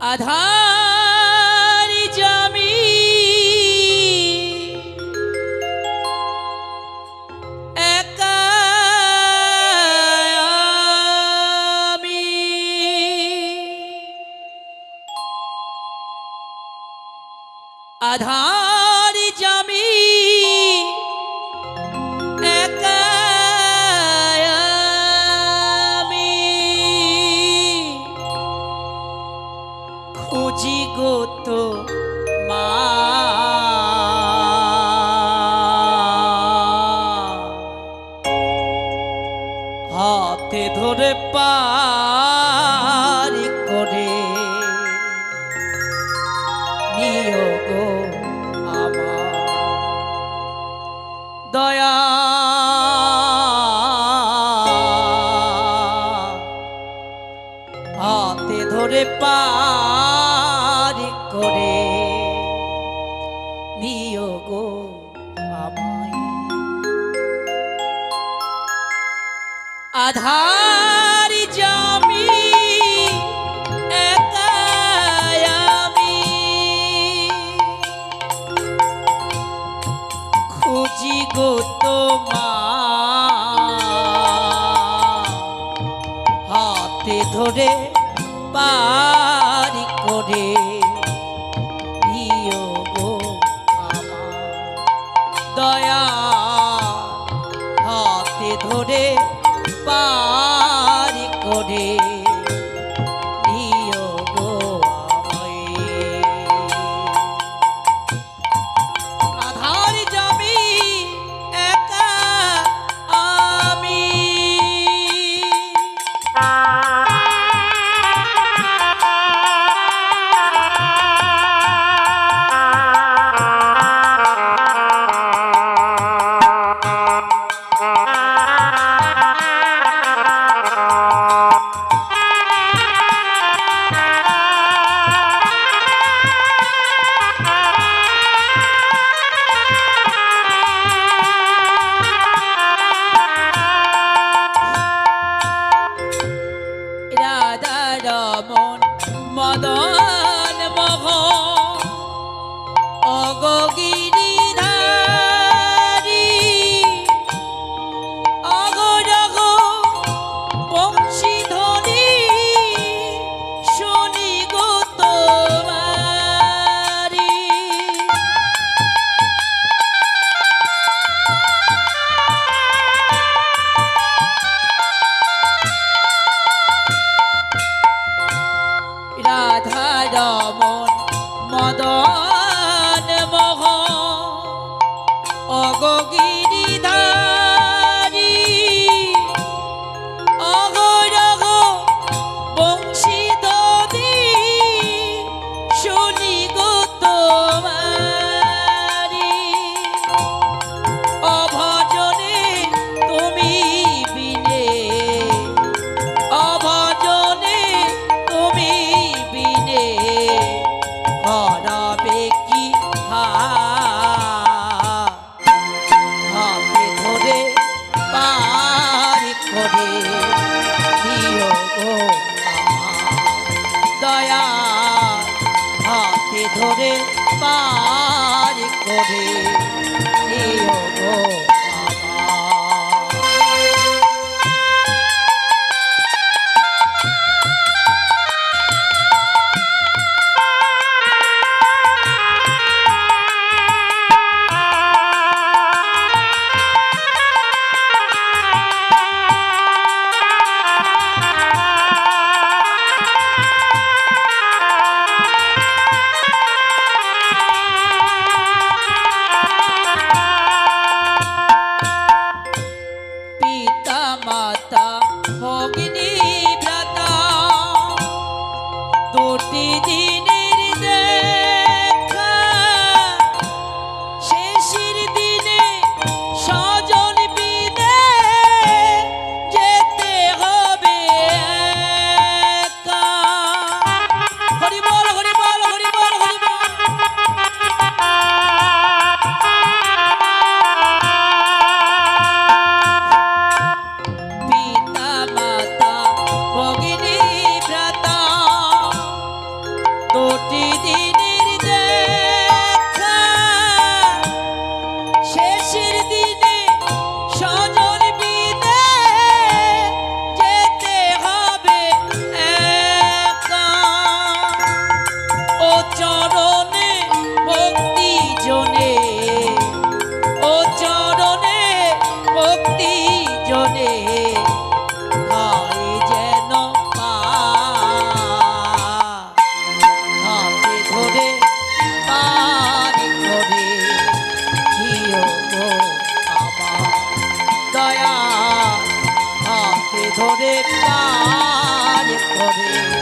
আধার জামি। একা আমি। আধার মা। হাতে ধরে পারি করে নিও গো আমার দয়া। হাতে ধরে পারি গো আমায়। আধার জামি আমি। খুঁজি গো তোমার। হাতে ধরে পারি করে ধরে পারি করে। অগরগ বংশীধ্বনি শুনি গো পারি দিন ধরে পার করে।